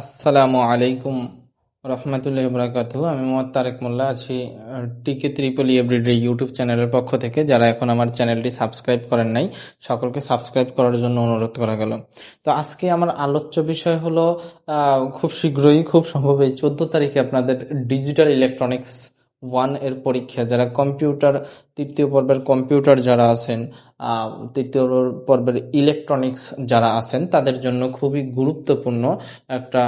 আসসালামু আলাইকুম রহমতুল্লাহ বরাকাত আমি মোহাম্মদ তারেক মোল্লা আছি টিকে ত্রিপলি এভরিডে ইউটিউব চ্যানেলের পক্ষ থেকে। যারা এখন আমার চ্যানেলটি সাবস্ক্রাইব করেন নাই, সকলকে সাবস্ক্রাইব করার জন্য অনুরোধ করা গেল। তো আজকে আমার আলোচ্য বিষয় হলো খুব শীঘ্রই, খুব সম্ভব এই চোদ্দ তারিখে আপনাদের ডিজিটাল ইলেকট্রনিক্স ওয়ানের পরীক্ষা, যারা কম্পিউটার তৃতীয় পর্বের কম্পিউটার যারা আছেন তৃতীয় পর্বের ইলেকট্রনিক্স যারা আছেন, তাদের জন্য খুবই গুরুত্বপূর্ণ একটা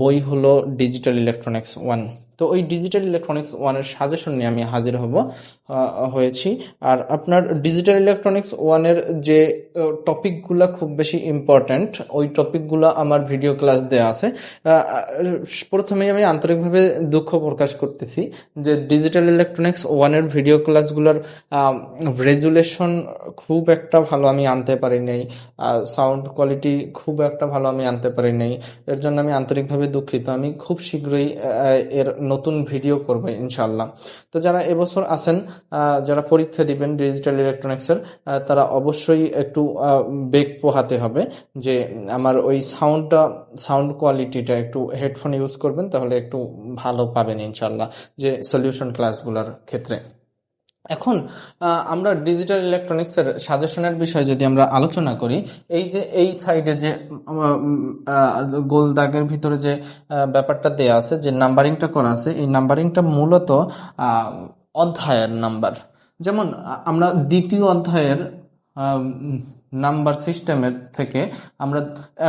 বই হলো ডিজিটাল ইলেকট্রনিক্স ওয়ান তো ওই ডিজিটাল ইলেকট্রনিক্স ওয়ানের সাজেশন নিয়ে আমি হাজির হব হয়েছি। আর আপনার ডিজিটাল ইলেকট্রনিক্স ওয়ানের যে টপিকগুলো খুব বেশি ইম্পর্ট্যান্ট ওই টপিকগুলো আমার ভিডিও ক্লাস দেওয়া আছে। প্রথমেই আমি আন্তরিকভাবে দুঃখ প্রকাশ করতেছি যে ডিজিটাল ইলেকট্রনিক্স ওয়ানের ভিডিও ক্লাসগুলোর রেজুলেশন খুব একটা ভালো আমি আনতে পারি নাই সাউন্ড কোয়ালিটি খুব একটা ভালো আমি আনতে পারি নাই। এর জন্য আমি আন্তরিকভাবে দুঃখিত। আমি খুব শীঘ্রই এর নতুন ভিডিও করব ইনশাল্লাহ তো যারা এবছর আছেন যারা পরীক্ষা দিবেন ডিজিটাল ইলেকট্রনিক্সের তারা অবশ্যই একটু বেগ পোহাতে হবে যে আমার ওই সাউন্ডটা, সাউন্ড কোয়ালিটিটা একটু হেডফোন ইউজ করবেন, তাহলে একটু ভালো পাবেন ইনশাল্লাহ যে সলিউশন ক্লাসগুলোর ক্ষেত্রে। এখন আমরা ডিজিটাল ইলেকট্রনিক্সের সাজেশনের বিষয়ে যদি আমরা আলোচনা করি, এই যে, এই সাইডে যে গোল দাগের ভিতরে যে ব্যাপারটা দেয়া আছে, যে নাম্বারিংটা করা আছে, এই নাম্বারিংটা মূলত অধ্যায়ের নাম্বার যেমন আমরা দ্বিতীয় অধ্যায়ের নাম্বার সিস্টেমের থেকে আমরা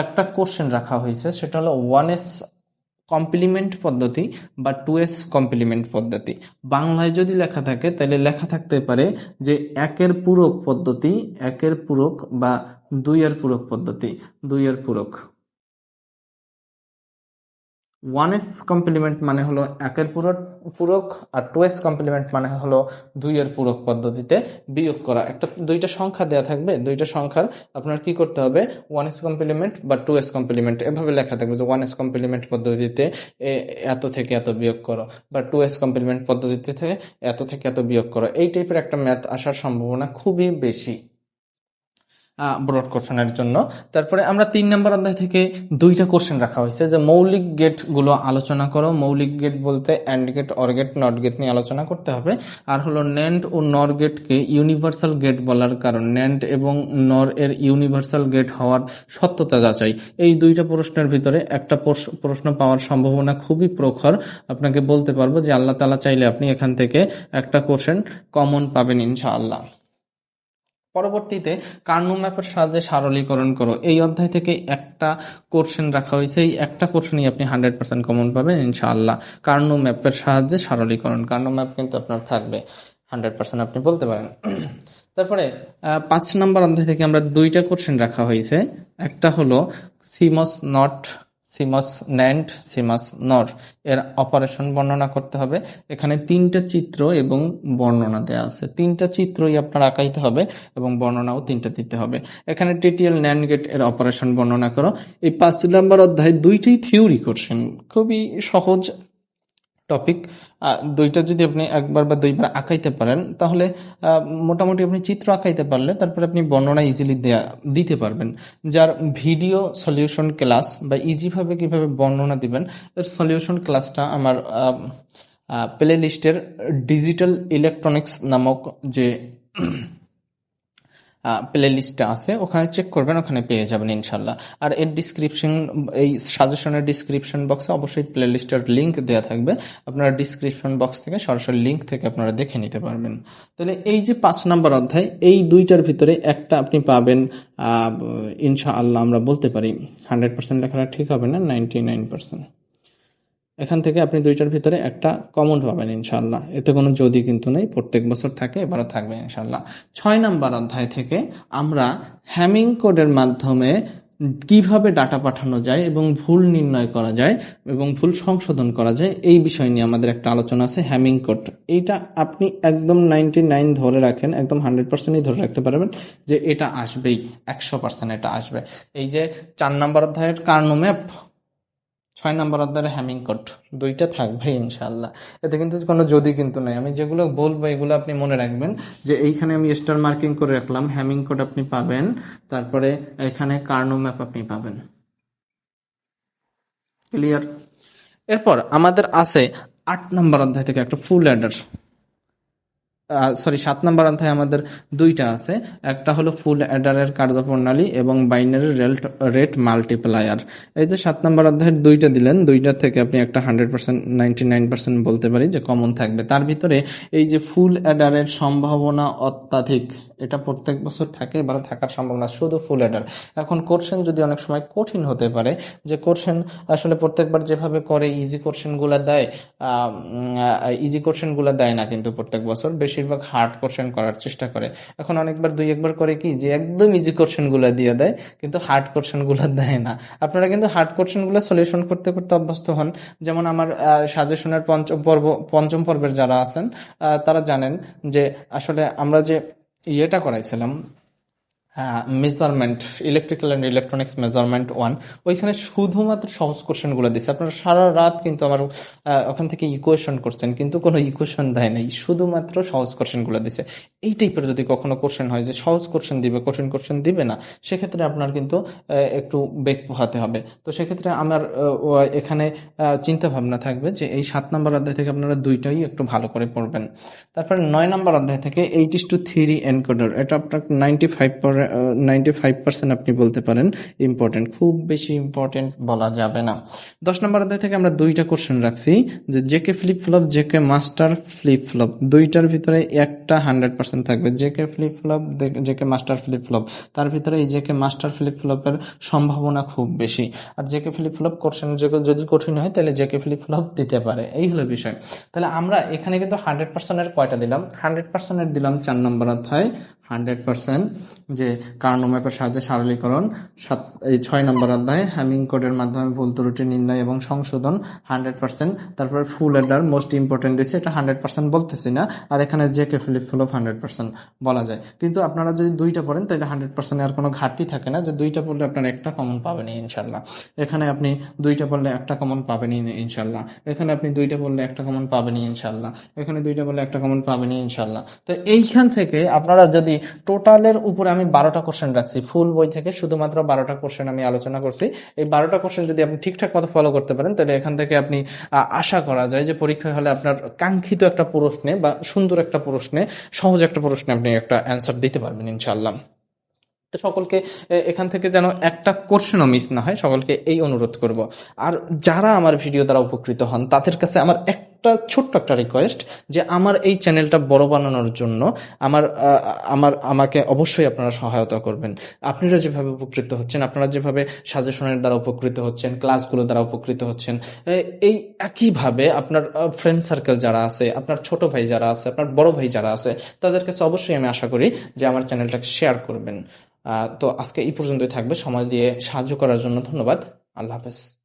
একটা কোশ্চেন রাখা হয়েছে, সেটা হলো ওয়ান এস কমপ্লিমেন্ট পদ্ধতি বা টু এস কমপ্লিমেন্ট পদ্ধতি। বাংলায় যদি লেখা থাকে, তাহলে লেখা থাকতে পারে যে একের পূরক পদ্ধতি, একের পূরক বা দুইয়ের পূরক পদ্ধতি, দুইয়ের পূরক। ওয়ান এস কমপ্লিমেন্ট মানে হলো একের পূরক পূরক আর টু এস কমপ্লিমেন্ট মানে হলো দুইয়ের পূরক পদ্ধতিতে বিয়োগ করা। একটা, দুইটা সংখ্যা দেয়া থাকবে, দুইটা সংখ্যার আপনার কি করতে হবে? ওয়ান এস কমপ্লিমেন্ট বা টু এস কমপ্লিমেন্ট এভাবে লেখা থাকবে যে ওয়ান এস কমপ্লিমেন্ট পদ্ধতিতে এত থেকে এত বিয়োগ করো বা টু এস কমপ্লিমেন্ট পদ্ধতিতে এত থেকে এত বিয়োগ করো। এই টাইপের একটা ম্যাথ আসার সম্ভাবনা খুবই বেশি। ব্রড কোশ্চেনের জন্য। তারপরে আমরা তিন নম্বর অধ্যায় থেকে দুইটা কোশ্চেন রাখা হয়েছে যে মৌলিক গেটগুলো আলোচনা করো। মৌলিক গেট বলতে and gate or gate not gate নিয়ে আলোচনা করতে হবে। আর হলো ন্যান্ড ও নর গেটকে ইউনিভার্সাল গেট বলার কারণ। ন্যান্ড এবং নর এর ইউনিভার্সাল গেট হওয়ার সত্যতা যাচাই। এই দুইটা প্রশ্নের ভিতরে একটা প্রশ্ন পাওয়ার সম্ভাবনা খুবই প্রখর। আপনাকে বলতে পারব যে আল্লাহ তালা চাইলে আপনি এখান থেকে একটা কোশ্চেন কমন পাবেন ইনশাআল্লাহ। পরবর্তীতে কার্নু ম্যাপের সাহায্যে সারলীকরণ করো। এই অধ্যায় থেকে একটা কোশ্চেন রাখা হয়েছে। এই একটা কোশ্চেনই আপনি হান্ড্রেড পার্সেন্ট কমন পাবেন, ইনশাআল্লাহ। কার্নু ম্যাপের সাহায্যে সারলীকরণ। কার্নু ম্যাপ কিন্তু আপনার থাকবে হান্ড্রেড পার্সেন্ট, আপনি বলতে পারেন। তারপরে পাঁচ নম্বর অধ্যায় থেকে আমরা দুইটা কোশ্চেন রাখা হয়েছে। একটা হলো sims not sims nand simas nor. এর অপারেশন বর্ণনা করতে হবে। এখানে তিনটা চিত্র এবং বর্ণনা দেওয়া আছে। তিনটা চিত্রই আপনার আঁকাইতে হবে এবং বর্ণনাও তিনটা দিতে হবে। এখানে টিটিএল ন্যান্ড গেটের অপারেশন বর্ণনা করো। এই পাঁচ নম্বর অধ্যায় দুইটি থিওরি করছেন। খুবই সহজ টপিক দুইটা যদি আপনি একবার বা দুইবার আঁকাইতে পারেন, তাহলে মোটামুটি আপনি চিত্র আঁকাইতে পারলে তারপরে আপনি বর্ণনা ইজিলি দেয়া, দিতে পারবেন। যার ভিডিও সলিউশন ক্লাস বা ইজিভাবে কীভাবে বর্ণনা দিবেন, এর সলিউশন ক্লাসটা আমার প্লে লিস্টের ডিজিটাল ইলেকট্রনিক্স নামক যে প্লে লিস্টটা আছে, ওখানে চেক করবেন, ওখানে পেয়ে যাবেন ইনশাল্লাহ। আর এর ডিসক্রিপশন এই সাজেশনের ডিসক্রিপশন বক্সে অবশ্যই প্লে লিস্টের লিঙ্ক দেওয়া থাকবে। আপনারা ডিসক্রিপশন বক্স থেকে সরাসরি লিঙ্ক থেকে আপনারা দেখে নিতে পারবেন। তাহলে এই যে পাঁচ নাম্বার অধ্যায়, এই দুইটার ভিতরে একটা আপনি পাবেন ইনশাআল্লাহ আমরা বলতে পারি হান্ড্রেড পার্সেন্ট লেখাটা ঠিক হবে না নাইনটি নাইন পার্সেন্ট এখান থেকে আপনি দুইটার ভিতরে একটা কমন পাবেন ইনশাল্লাহ এতে কোনো যদি কিন্তু নেই, প্রত্যেক বছর থাকে, এবারও থাকবে ইনশাল্লাহ ছয় নাম্বার অধ্যায় থেকে আমরা হ্যামিং কোডের মাধ্যমে কীভাবে ডাটা পাঠানো যায় এবং ভুল নির্ণয় করা যায় এবং ভুল সংশোধন করা যায়, এই বিষয় নিয়ে আমাদের একটা আলোচনা আছে, হ্যামিং কোড। এইটা আপনি একদম নাইনটি নাইন ধরে রাখেন, একদম হান্ড্রেড পার্সেন্টই ধরে রাখতে পারবেন যে এটা আসবেই, একশো পার্সেন্ট এটা আসবে। এই যে চার নম্বর অধ্যায়ের কার্নো ম্যাপ ছয় নম্বর অধ্যায়ের হ্যামিং কোড দুইটা থাকবে ইনশাল্লাহ এতে কিন্তু কোনো যদি কিন্তু নাই। আমি যেগুলো বলব, এগুলো আপনি মনে রাখবেন যে এইখানে আমি স্টার মার্কিং করে রাখলাম হ্যামিং কোড আপনি পাবেন। তারপরে এখানে কার্নো ম্যাপ আপনি পাবেন। ক্লিয়ার এরপর আমাদের আছে আট নম্বর অধ্যায় থেকে একটা ফুল অ্যাডার সরি সাত নম্বর অধ্যায় আমাদের দুইটা আছে। একটা হলো ফুল অ্যাডারের কার্যপ্রণালী এবং বাইনারি রেট রেট মাল্টিপ্লায়ার এই যে সাত নম্বর অধ্যায়ের দুইটা দিলেন, দুইটা থেকে আপনি একটা hundred percent ninety nine percent বলতে পারি যে কমন থাকবে। তার ভিতরে এই যে ফুল অ্যাডারের সম্ভাবনা অত্যাধিক এটা প্রত্যেক বছর থাকে, এবারে থাকার সম্ভাবনা শুধু ফুল অ্যাডার এখন কোর্সেন যদি অনেক সময় কঠিন হতে পারে, যে কোর্সেন আসলে প্রত্যেকবার যেভাবে করে ইজি কোর্সেনগুলো দেয় ইজি কোর্সেনগুলো দেয় না কিন্তু প্রত্যেক বছর, বেশিরভাগ হার্ড কোর্সেন করার চেষ্টা করে। এখন অনেকবার, দুই একবার করে কি, যে একদম ইজি কোর্সেনগুলো দিয়ে দেয়, কিন্তু হার্ড কোর্সেনগুলো দেয় না। আপনারা কিন্তু হার্ড কোর্সেনগুলো সলিউশন করতে করতে অভ্যস্ত হন। যেমন আমার সাজেশনের পঞ্চম পর্ব, পঞ্চম পর্বের যারা আছেন তারা জানেন যে আসলে আমরা যে ইয়েটা করাইছিলাম। Measurement electrical and electronics measurement one ওইখানে শুধুমাত্র সহজ কোশ্চেনগুলো দিচ্ছে। আপনারা সারা রাত কিন্তু আমার ওখান থেকে ইকুয়েশন করছেন, কিন্তু কোনো ইকুয়েশন দেয় নাই। শুধুমাত্র সহজ কোশ্চেনগুলো দিচ্ছে। এই টাইপের যদি কখনো কোশ্চেন হয় যে সহজ কোশ্চেন দিবে, কঠিন কোশ্চেন দিবে না, সেক্ষেত্রে আপনার কিন্তু একটু বেগ পোহাতে হবে। তো সেক্ষেত্রে আমার এখানে চিন্তা ভাবনা থাকবে যে এই সাত নম্বর অধ্যায় থেকে আপনারা দুইটাই একটু ভালো করে পড়বেন। তারপরে নয় নম্বর অধ্যায় থেকে eight is to three encoder এটা আপনার ninety five ninety five percent আপনি বলতে পারেন ইম্পর্টেন্ট খুব বেশি ইম্পর্টেন্ট বলা যাবে না। দশ নম্বর অধ্যায় থেকে আমরা দুইটা কোশ্চেন রাখছি, যে JK flip flop JK master flip flop দুইটার ভিতরে একটা হান্ড্রেড পার্সেন্ট থাকবে। JK flip flop JK master flip flop তার ভিতরে এই জেকে মাস্টার ফ্লিপ ফ্লপের সম্ভাবনা খুব বেশি। আর জেকে ফ্লিপ ফ্লপ কোশ্চেন যদি কঠিন হয়, তাহলে জেকে ফ্লিপ ফ্লপ দিতে পারে। এই হলো বিষয়। তাহলে আমরা এখানে কিন্তু হান্ড্রেড পার্সেন্টের কয়টা দিলাম? হান্ড্রেড পার্সেন্টের দিলাম চার নম্বর অধ্যায়। হান্ড্রেড পার্সেন্ট যে কার্নো ম্যাপের সাহায্যে সারলীকরণ। সাত, এই ছয় নম্বর অধ্যায় হ্যামিং কোডের মাধ্যমে ভুল ত্রুটি নির্ণয় এবং সংশোধন হান্ড্রেড পার্সেন্ট। তারপরে ফুল এডার মোস্ট ইম্পর্টেন্ট দিচ্ছে, এটা হান্ড্রেড পার্সেন্ট বলতেছি না। আর এখানে যে K flip full of hundred percent বলা যায়। কিন্তু আপনারা যদি দুইটা পড়েন, তাহলে হান্ড্রেড পার্সেন্ট আর কোনো ঘাটতি থাকে না যে দুইটা পড়লে আপনার একটা কমন পাবেনই ইনশাল্লাহ এখানে আপনি দুইটা পড়লে একটা কমন পাবেনই ইনশাল্লাহ এখানে আপনি দুইটা পড়লে একটা কমন পাবেনই ইনশাল্লাহ এখানে দুইটা পড়লে একটা কমন পাবেনই ইনশাল্লাহ তো এইখান থেকে আপনারা যদি টোটালের উপরে আমি বারোটা কোশ্চেন রাখছি। ফুল বই থেকে শুধুমাত্র বারোটা কোশ্চেন আমি আলোচনা করছি। এই বারোটা কোশ্চেন যদি আপনি ঠিকঠাক মতো ফলো করতে পারেন, তাহলে এখান থেকে আপনি আশা করা যায় যে পরীক্ষা হলে আপনার কাঙ্ক্ষিত একটা প্রশ্নে বা সুন্দর একটা প্রশ্নে, সহজ একটা প্রশ্নে আপনি একটা অ্যান্সার দিতে পারবেন ইনশাল্লাহ তো সকলকে এখান থেকে যেন একটা কোশ্চেনও মিস না হয়, সকলকে এই অনুরোধ করব। আর যারা আমার ভিডিও দ্বারা উপকৃত হন, তাদের কাছে আমার একটা ছোট্ট একটা রিকোয়েস্ট যে আমার এই চ্যানেলটা বড় বানানোর জন্য আমার আমার, আমাকে অবশ্যই আপনারা সহায়তা করবেন। আপনারা যেভাবে উপকৃত হচ্ছেন, আপনারা যেভাবে সাজেশনের দ্বারা উপকৃত হচ্ছেন ক্লাসগুলো দ্বারা উপকৃত হচ্ছেন এই একইভাবে আপনার ফ্রেন্ড সার্কেল যারা আছে, আপনার ছোট ভাই যারা আছে, আপনার বড় ভাই যারা আছে, তাদের কাছে অবশ্যই আমি আশা করি যে আমার চ্যানেলটাকে শেয়ার করবেন। তো আজকে এই পর্যন্তই থাকবে। সময় দিয়ে সাহায্য করার জন্য ধন্যবাদ। আল্লাহ হাফেজ।